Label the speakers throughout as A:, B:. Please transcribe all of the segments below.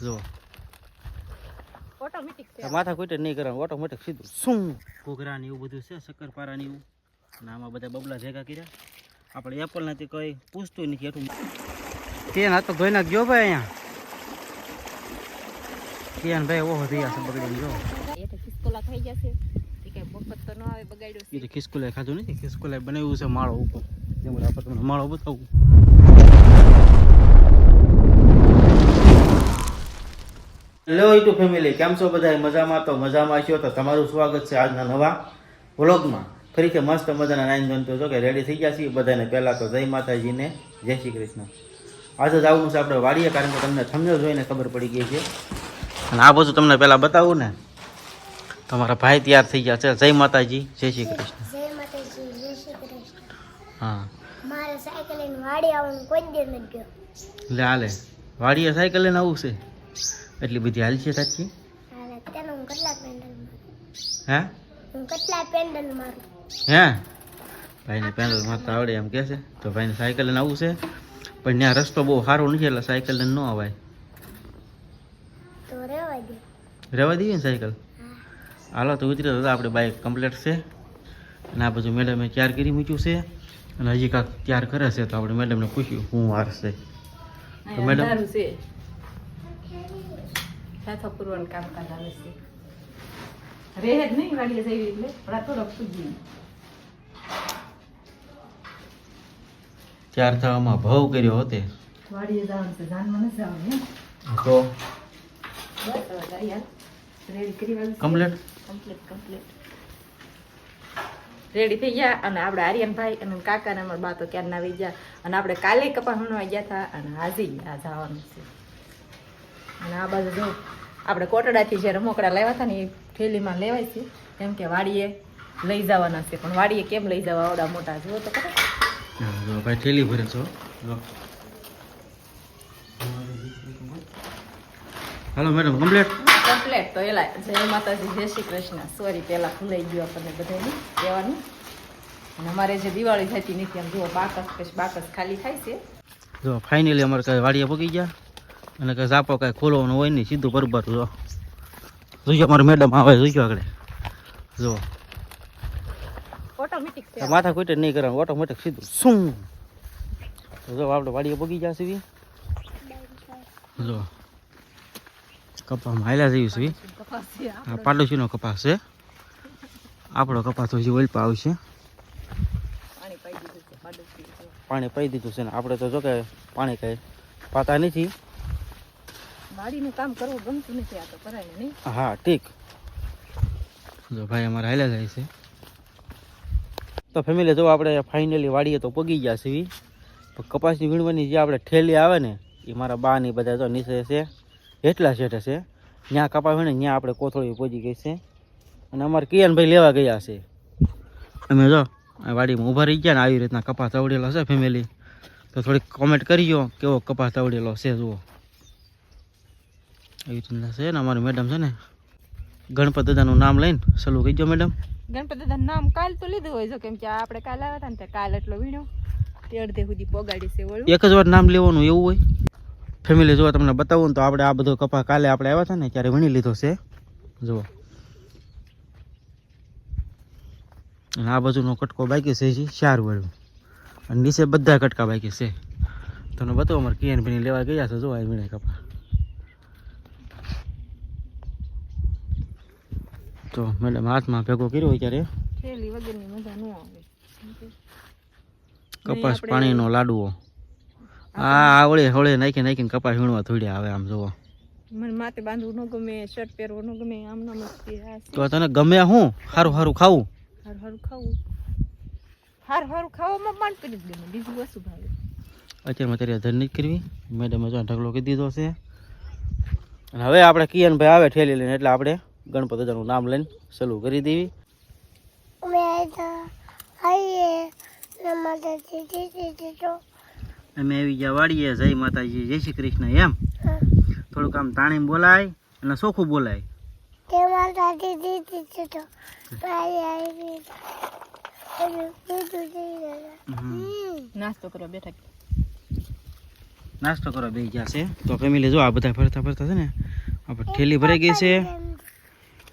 A: જો
B: ઓટોમેટિક છે.
A: માથા કુટે નહીં કરવાનું ઓટોમેટિક સીધું. શું? ઘોઘરા ને એવું બધું છે શક્કરપારા ને એવું. અને આમાં બધા બબલા ભેગા કર્યા. આપણે એપલ નથી કઈ પૂછતું નથી એટલું. તેન ના તો ના ગયો ભાઈ અહીંયા. તેન ભાઈ ઓહો થયા છે બગડી ગયો.
B: એ તો ખિસકોલા થઈ જશે એ કઈ મફત તો ન આવે બગાડ્યો
A: એ તો ખિસકોલાએ ખાધું નથી. ખિસકોલાએ બનાવ્યું છે માળો ઉપર. જેમ આપણે તમને માળો બતાવું. હેલો યુટ્યુબ ફેમિલી કેમ છો બધા મજામાં તો મજામાં છો? તો તમારું સ્વાગત છે આજના નવા વ્લોગમાં. ફરીથી મસ્ત મજાના નાઈન ધોન છો કે રેડી થઈ ગયા છીએ બધાને. પહેલાં તો જય માતાજીને જય શ્રી કૃષ્ણ. આજે જ આવવું છે આપણે વાડીએ કારણ કે તમને થંભનેલ જોઈને ખબર પડી ગઈ છે. અને આ બધું તમને પહેલાં બતાવું ને. તમારા ભાઈ તૈયાર થઈ ગયા છે. જય માતાજી જય શ્રી કૃષ્ણ. હા.
C: મારે સાયકલ લઈને વાડી આવવાનું કોઈ દી નથી ગયો.
A: લે હાલે. વાડીએ સાયકલ લઈને આવું છે? એટલી બધી હાલ છે સાચી
C: હા
A: હું?
C: પેન્ડલ
A: પેન્ડલ ભાઈને પેનલ મારતા આવડે એમ કે છે. તો ભાઈને સાયકલ લઈને આવવું છે. પણ ત્યાં રસ્તો બહુ સારો નથી એટલે સાયકલ લઈને ન અવાય.
C: તો રહેવા
A: દઈએ ને સાયકલ? હાલો તો ઉતરી દાદા આપણે બાઇક કમ્પ્લીટ છે. અને આ બધું મેડમે તૈયાર કરી મૂક્યું છે. અને હજી કાંક તૈયાર કરે છે તો આપણે મેડમને પૂછ્યું હું વારશે તો મેડમ
B: સાથો પૂરવાનું કામકાજ આવે છે રહે જ નહીં વાડીએ જઈ એટલે પણ આ જ નહીં
A: ચાર થવામાં ભાવ કર્યો હોતે.
B: વાડીએ જવાનું છે જાનમાં નથી જવાનું
A: તો?
B: બસ હવે જાય રેડી કરી વાળું
A: કમ્પ્લીટ?
B: Complete complete. રેડી થઈ ગયા અને આપણે આર્યનભાઈ અને કાકા ને અમારા બા તો ક્યાં આવી ગયા. અને આપણે કાલે કપા હણવા ગયા હતા અને હાજી આ જવાનું છે. અને આ બાજુ જો આપણે કોટડાથી જે રમકડા લાવ્યા હતા ને એ થેલીમાં લેવાય છે. કેમ કે વાડીએ લઈ જવાના છે પણ વાડીએ કેમ લઈ જવા આવડા મોટા? જુઓ તો ખરા.
A: ભાઈ ઠેલી ભરે છો. હાલો મેડમ કમ્પ્લેટ
B: કમ્પ્લેટ તો એલા જય માતાજી જય શ્રી કૃષ્ણ. સોરી પહેલાં ભૂલાઈ ગયું આપણને બધાને કહેવાનું. અને અમારે જે દિવાળી થતી નથી આમ જુઓ બાકસ પછી બાકસ ખાલી થાય છે.
A: જો ફાઇનલી અમારે વાડીએ પગી ગયા. અને કાંઈ ઝાપો કાંઈ ખોલવાનું હોય નહીં સીધું બરોબર જો. જોઈજો મારું મેડમ આવે જોઈજો આગળ. જો. માથા કોઈ નહીં કરવાનું ઓટોમેટિક સીધું. શું? જો આપણે વાડીએ બગી જશે બી જો. કપાસમાં હાલ્યા જઈએ છીએ.
B: હા આ.
A: પાડોશીનો કપાસ છે. આપણો કપાસ હજી ઓલપા આવશે.
B: પાણી પાઈ દીધું છે
A: પાણી પાઈ દીધું છે ને આપણે તો જો કે પાણી કાંઈ પાતા નથી.
B: વાડીનું કામ કરવું ગમતું નથી આ તો કરાય નહીં.
A: હા ઠીક. જો ભાઈ અમારે હાલ્યા જાય છે. તો ફેમિલી જો આપણે ફાઇનલી વાડીએ તો પગી ગયા છીએ. પણ કપાસની વીણવાની જે આપણે ઠેલી આવે ને એ મારા બા ની બધા તો નીચે છે. એટલા શેઠ છે. ત્યાં કપા વીણે ત્યાં આપણે કોથળી પહોંચી ગઈ છે. અને અમારે કિયાનભાઈ લેવા ગયા છે. અમે જો આ વાડીમાં ઊભા રહી ગયા ને આવી રીતના કપાસ આવડેલો છે ફેમિલી તો થોડીક કોમેન્ટ કરજો કેવો કપાસ આવડેલો છે જુઓ. એવી રીતના છે ને અમારી મેડમ છે ને ગણપત દાદાનું નામ લઈને સલું કહીજો મેડમ.
B: ગણપતિ દાદાનું નામ કાલ તો લીધું હોય જો કેમ કે આપણે કાલ આવ્યા હતા ને તે કાલ એટલો વીણ્યો. તે અડધે સુધી પોગાડી છે ઓળું
A: એક જ વાર નામ લેવાનું એવું હોય. ફેમિલી જો તમને બતાવું ને તો આપણે આ બધો કપા કાલે આપણે આવ્યા હતા ને ત્યારે વીણી લીધો છે. જુઓ. અને આ બાજુનો કટકો બાકી છે હજી ચાર વળું અને નીચે બધા કટકા બાકી છે. તમને બતાવો અમારે કિયાન ભાઈ લેવા ગયા છે જો આ વીણે કપા. તો મેડમ હાથમાં ભેગો કર્યો ત્યારે.
B: થેલી વગરની મજા ન આવે.
A: કપાસ પાણીનો લાડવો આ આવળે હળે નાખી નાખીને કપાસ વીણવા થોડી આવે આમ જોવો.
B: મને માથે બાંધવું ન ગમે શર્ટ પહેરવું ન ગમે આમ તે
A: તને ગમે શું સારું સારું ખાવું.
B: સારું ખાવું. સારું સારું ખાવામાં કરી બીજું વસ્તુ ભાવે.
A: અત્યારમાં તારી ધર નહીં કરવી. મેડમે જો ઢગલો કરી દીધો છે. અને હવે આપણે કિયનભાઈ આવે ઠેલી લઈને એટલે આપણે ગણપત દાદાનું નામ લઈને સલું કરી દેવી.
C: અમે
A: આવી ગયા વાડીએ જય માતાજી જય શ્રી કૃષ્ણ એમ. થોડુંક આમ તાણીમ બોલાય અને ચોખ્ખું બોલાય.
B: નાસ્તો કરવા બેઠા
A: નાસ્તો કરવા બે ગયા છે. તો ફેમિલી જો આ બધા ફરતા ફરતા છે ને આપણે ઠેલી ભરાઈ ગઈ છે.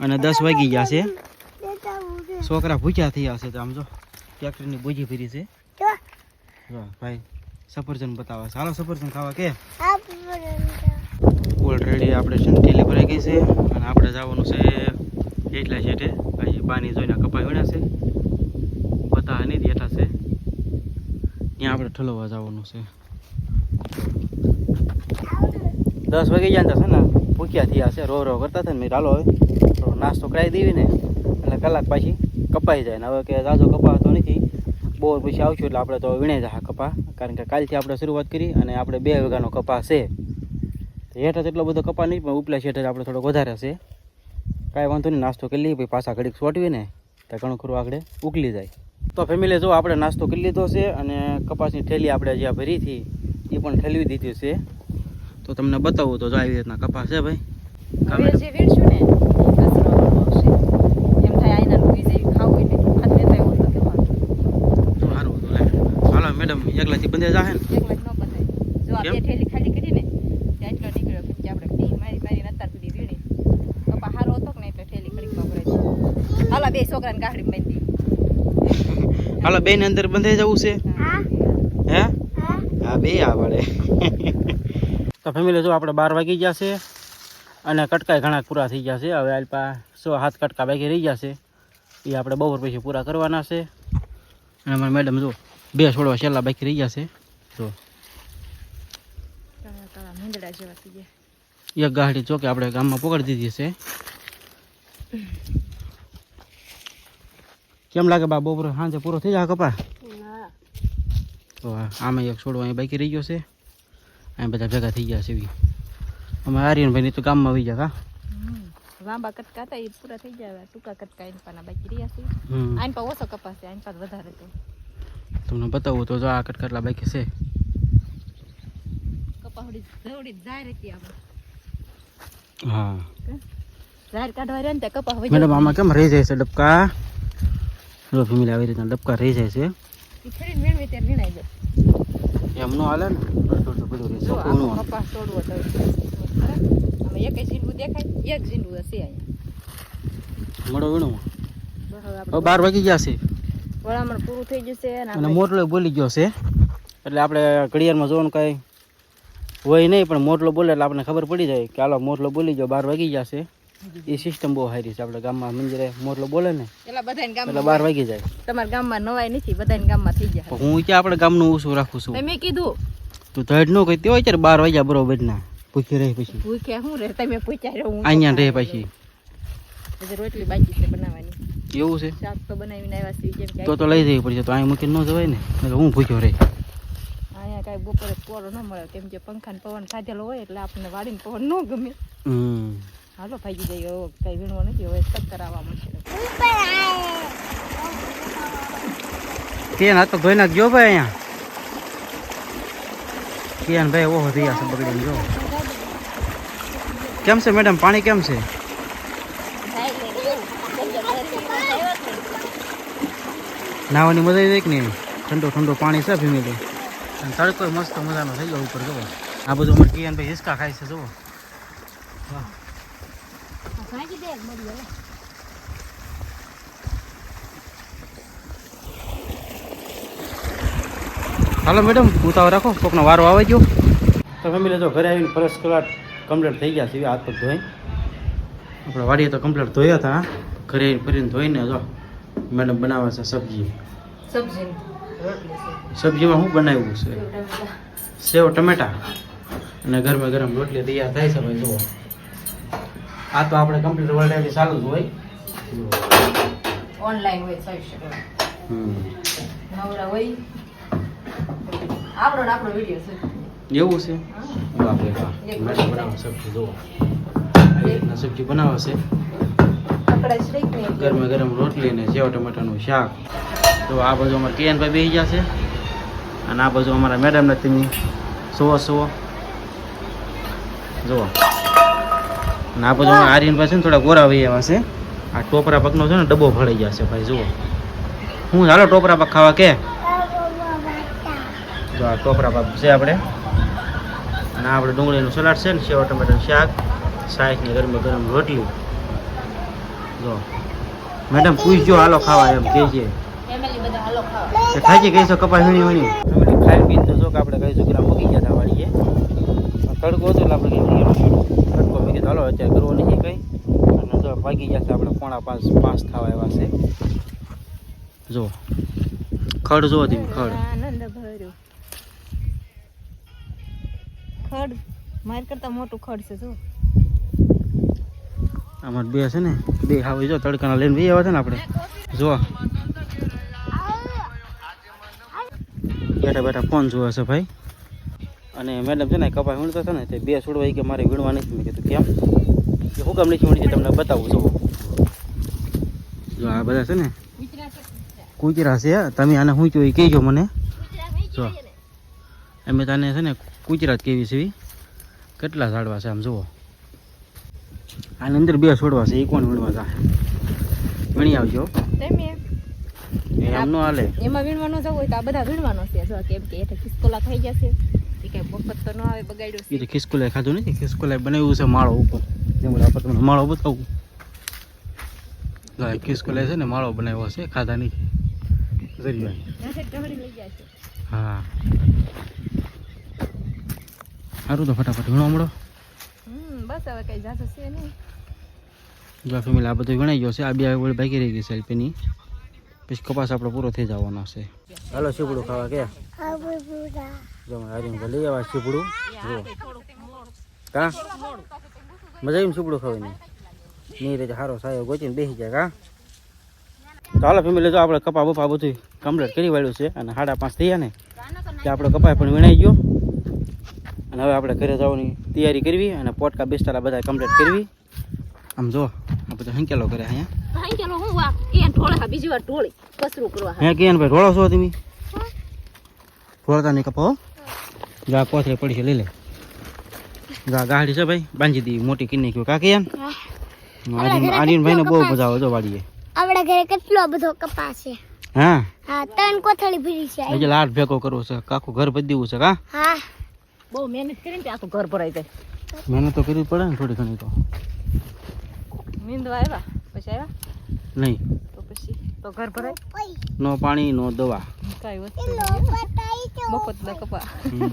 A: અને દસ વાગી ગયા છે. છોકરા ભૂખ્યા થયા છે તો આમ જો ટ્રેક્ટરની બોજી ફરી છે. ભાઈ સફરજન બતાવે છે. હાલો સફરજન ખાવા કે? ઓલરેડી આપણે ને ભરાઈ ગઈ છે અને આપણે જવાનું છે એટલા છેટે પછી પાણી જોઈને કપાઈ વળ્યા છે. બતાવે નહીં એટલા છે. ત્યાં આપણે ઠલવવા જવાનું છે. દસ વાગે ગયા ને તો છે ને ભૂખ્યા થયા છે. રો રો કરતા હતા ને મેં ચાલો હવે. નાસ્તો કરાવી દેવી ને, એટલે કલાક પાછી કપાઈ જાય ને. હવે કે જાજો કપાતો નથી બહુ પછી આવશું એટલે આપણે તો વીણે જાય કપા. કારણ કે કાલથી આપણે શરૂઆત કરી અને આપણે બે વીઘાનો કપા છે. હેઠળ તો એટલો બધો કપા નહીં, પણ ઉપલા શેઠ આપણે થોડો વધારે છે. કાંઈ વાંધો નહીં, નાસ્તો કરી લઈએ, પછી પાછા ઘડીક સોટવી ને, તો ઘણું ખરું આગળ ઉકલી જાય. તો ફેમિલી જો આપણે નાસ્તો કરી લીધો છે અને કપાસની થેલી આપણે જ્યાં ભરી હતી, એ પણ ઠેલવી દીધી છે. તો તમને બતાવું તો જો આવી રીતના કપાસ છે ભાઈ
B: હવે જે વીણશું ને એ કચરો આવશે એમ થાય આઈના ભૂઈ જાય ખાવું એટલે હાથ લેતા એવું તો કેવાનું
A: તો સારું તો લે હાલો મેડમ એકલાથી જાહે ને.
B: એકલા જ ન બધાય જો આ બે? ઠેલી ખાલી કરીને ત્યાં એટલો નીકળ્યો કે આપણે ટી મારી મારીને નતર સુધી વીણી પપ્પા હારો હતો કે ને એટલે ઠેલી ખડી ખબર હાલો બે છોકરાને ગાડી બાંધી
A: હાલો બેન અંદર બંધાઈ જવું છે?
C: હે.
A: હા?
C: હા.
A: બે આવડે. તો ફેમિલી જો આપણે બાર વાગી ગયા છે અને કટકાય ઘણા પૂરા થઈ ગયા છે. હવે આલ્પા સો હાથ કટકા બાકી રહી ગયા છે. એ આપણે બપોર પછી પૂરા કરવાના છે. અને અમારા મેડમ જો બે છોડવા છેલ્લા બાકી રહી ગયા છે
B: ગયા
A: એક ગાડી ચોકે આપણે ગામમાં પકડી દીધી છે કેમ લાગે બા બપોર સાંજે પૂરો થઈ જાય કપા તો આમાં એક છોડવા અહીં બાકી રહી ગયો છે અહીં બધા ભેગા થઈ ગયા છે એવી અમે આર્યનભાઈની તો ગામમાં આવી ગયા કા
B: લાંબા કટકા હતા એ પૂરા થઈ ગયા ટૂંકા કટકા એની પાના બાકી રહ્યા છે આની પાસે ઓછો કપાસ છે આની પાસે વધારે તો
A: તમને બતાવું તો જો આ કટકટલા બાકી છે. હા. મેડમ આમાં કેમ રહી જાય છે ડબકા? જો ફેમિલી આવી રીતના ડબકા રહી જાય છે.
B: ઈ ફરીને વીણવી ત્યારે વીણાઈ જાય.
A: એમ નો હાલે ને? બધું રહે છે
B: એક ઝીંડું દેખાય એક ઝીંડું હશે અહીંયા.
A: મળો વીણું. બાર વાગી ગયા છે.
B: વળામણ પૂરું થઈ જશે અને
A: મોટલો બોલી ગયો છે. એટલે આપણે ઘડિયાળમાં જોવાનું કાંઈ હોય નહીં પણ મોટલો બોલે એટલે આપણને ખબર પડી જાય કે હાલો મોટલો બોલી ગયો બાર વાગી ગયા છે. એ સિસ્ટમ બહુ સારી છે આપણે ગામમાં મંદિરે મોટલો બોલે ને એટલે બાર વાગી જાય.
B: તમારા ગામમાં નવાય નથી બધાને ગામમાં થઈ જાય
A: હું ક્યાં આપણે ગામનું ઓછું રાખું છું?
B: મેં કીધું.
A: તું ધડ નો કહી હોય ત્યારે બાર વાગ્યા બરોબર ના ભૂખી રહી પછી.
B: ભૂખ્યા શું રહે તમે પૂછ્યા રહો હું
A: અહીંયા રહે પછી.
B: રોટલી બાકી છે બનાવવાની.
A: એવું છે?
B: શાક તો બનાવીને આવ્યા જેમ
A: તો તો લઈ જવી પડશે તો અહીં મૂકીને ન જવાય ને. એટલે હું ભૂખ્યો રહી.
B: અહીંયા કાંઈ બપોરે કોરો ન મળે કેમ કે પંખા ને પવન ખાધેલો હોય એટલે આપણને વાડીને પવન ન ગમે. હાલો જઈએ હવે કઈ વીણવો નથી હવે ચક્કર આવવા મળશે
A: કેન આ તો ધોઈ ગયો ભાઈ અહીંયા. કેન ભાઈ ઓહો થઈ છે બગડીને જો. કેમ છે મેડમ? પાણી કેમ છે? નાવાની મજા આવી જાય કે નહીં? ઠંડો ઠંડો પાણી છે ફેમિલી. અને તડકો મસ્ત મજાનો થઈ ગયો ઉપર જુઓ. આ બધું અમારે કિયાન ભાઈ હિસકા ખાય છે જુઓ. હાલો મેડમ ઉતાવળ રાખો. કોકનો વારો આવે ગયો. તો ફેમિલી જો ઘરે આવીને ફરસ કલાક કમ્પ્લીટ થઈ ગયા છે હાથ પગ ધોઈ. આપણે વાડીએ તો કમ્પ્લીટ ધોયા હતા ઘરે આવીને ફરીને ધોઈને જો. મેડમ બનાવે છે સબ્જી?
B: સબ્જી.
A: સબ્જીમાં શું બનાવ્યું છે?
B: સેવ ટમેટા.
A: અને ગરમે ગરમ રોટલી તૈયાર થાય છે ભાઈ જુઓ. આ તો આપણે કમ્પ્લીટ ઓલરેડી ચાલુ જ હોય.
B: ઓનલાઈન હોય. નવરા હોય. આપણો આપણો વિડિયો છે.
A: એવું છે. બાપરે વાહ મેડમ બનાવે સબ્જી જુઓ. સબ્જી બનાવે છે. ગરમા ગરમ રોટલી ને સેવ ટમાટાનું શાક. તો આ બાજુ અમારે કિયાનભાઈ બેસી ગયા છે. અને આ બાજુ અમારા મેડમ ને તમે સુવો સુવો જુઓ. અને આ બાજુ અમારા આર્યનભાઈ છે ને થોડા ગોરા વહી આવ્યા છે. આ ટોપરા પગનો છે ને ડબ્બો ભળી ગયા છે, ભાઈ, જુઓ. હું ચાલો ટોપરા પગ ખાવા કે? જો આ ટોપરા પાક છે આપણે. અને આપણે ડુંગળીનું સલાડ છે ને, સેવ ટમેટાનું શાક સાઈસની ગરમે ગરમ રોટલી. જો મેડમ પૂછજો હાલો ખાવા એમ કે છે.
B: ફેમિલી બધા હાલો ખાવા.
A: તે ખાઈ છે કહીશો કપાસ વીણી વીણી? ફેમિલી ખાઈ પીને તો જો કે આપણે કહીશું છોકરા મૂકી ગયા હતા વાળીએ તડકો હતો એટલે આપણે કઈ તડકો મૂકી તો હાલો અત્યારે કરવો નથી કંઈ. અને જો ભાગી ગયા છે આપણે પોણા પાંચ પાંચ થવા એવા છે. જો ખડ જો તમે ખડ.
B: આનંદ ભર્યો. ખડ માર કરતા મોટું ખડ છે જો.
A: આમાં બે છે ને, બે હાવ જો તડકાના લઈને બે આવ્યા છે ને આપણે. જો બેઠા બેઠા ફોન જોવે છે ભાઈ. અને મેડમ છે ને, કપાસ વીણતો હતો ને, તે બે છોડવા કે મારે વીણવા નથી મેં કીધું, કેમ? હું કામ નથી વીણી તમને બતાવું જો જો આ બધા છે ને કૂચરા છે, તમે આને શું કહ્યું કહેજો મને. જો. અમે તને છે ને કૂચરા જ કેવી છે. કેટલા ઝાડવા છે આમ, જુઓ. આની અંદર બે છોડવા છે એ કોણ વીણવા જા. વીણી આવજો.
B: તેમ.
A: એ આમ નો હાલે.
B: એમાં વીણવાનો જવું હોય તો આ બધા વીણવાનો છે. જો કેમ કે એટલે ખિસકોલા થઈ જશે એ કઈ મફત તો ન આવે બગાડ્યો
A: એ ખિસકોલાએ ખાધું નથી. ખિસકોલા બનાવ્યું છે માળો ઉપર. જેમ આપણે તમને માળો બતાવું. હા ખિસકોલા છે ને માળો બનાવ્યો છે ખાધા નથી. હા. સારું તો ફટાફટ વીણો મળો.
B: બસ હવે
A: ફેમિલી આ બધું ગણાઈ ગયો છે. આ બે વળી બાકી રહી ગઈ સેલ્ફીની પછી કપાસ આપણો પૂરો થઈ જવાનો છે. હાલો સીપડું ખાવા કે જો હારીને લઈ આવ્યા સીપડું જો કા? મજા આવી સીપડું ખાવાની? નહીં રીતે સારો સાયો ગોચીને બેસી જાય, કા? તો હાલો ફેમિલી જો આપણે કપા બપા બધું કમ્પ્લીટ કરી વાળ્યું છે અને સાડા પાંચ થયા ને. ત્યાં આપણો કપાય પણ વિણાઈ ગયો. અને હવે આપણે ઘરે જવાની તૈયારી કરવી અને પોટકા બિસ્તારા બધા કમ્પ્લીટ કરવી. આમ જો આ બધા હંકેલો કરે અહીંયા.
B: હંકેલો હું વા કેન ઢોળા બીજી વાર ઢોળી કસરું કરવા
A: હે. કેન ભાઈ ઢોળો છો તમે? ઢોળતા નહીં કપો જા કોથળી પડી છે લઈ લે. જા ગાડી છે ભાઈ બાંધી દી મોટી કિન્ની કયો કાકી યાન આર્યન ભાઈ ને બહુ મજા આવે જો વાડીએ.
C: આપણા ઘરે કેટલો બધો કપાસ છે.
A: હા.
C: હા ત્રણ કોથળી ભરી છે.
A: એટલે લાટ ભેગો કરવો છે કાકું ઘર બધી દેવું છે કા?
C: હા.
B: બહુ મહેનત કરીને ત્યાં તો ઘર ભરાઈ જાય.
A: મહેનત તો કરવી પડે ને થોડી ઘણી તો.
B: નીંદવા આવ્યા? પછી આવ્યા?
A: નહીં.
B: તો પછી તો ઘર ભરાય
A: નો પાણી નો દવા.
B: કઈ વસ્તુ મફત ના કપા
A: હમ.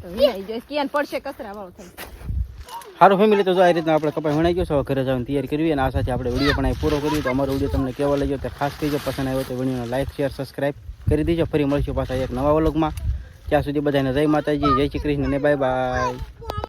B: તો વિનાઈ જાય પડશે કચરા વાળો થાય.
A: સારું ફેમિલી તો જો આ રીતના આપણે કપાઈ વણાઈ ગયો છે ઘરે જવાની તૈયારી કરવી અને આ સાથે આપણે વીડિયો પણ પૂરો કરીએ. તો અમારો વીડિયો તમને કેવો લાગ્યો તે ખાસ કહીજો. પસંદ આવ્યો તો વિડીયોને લાઇક શેર સબસ્ક્રાઈબ કરી દેજો. ફરી મળશું પાછા એક નવા વ્લોગમાં. ત્યાં સુધી બધાને જય માતાજી જય શ્રી કૃષ્ણ ને બાય બાય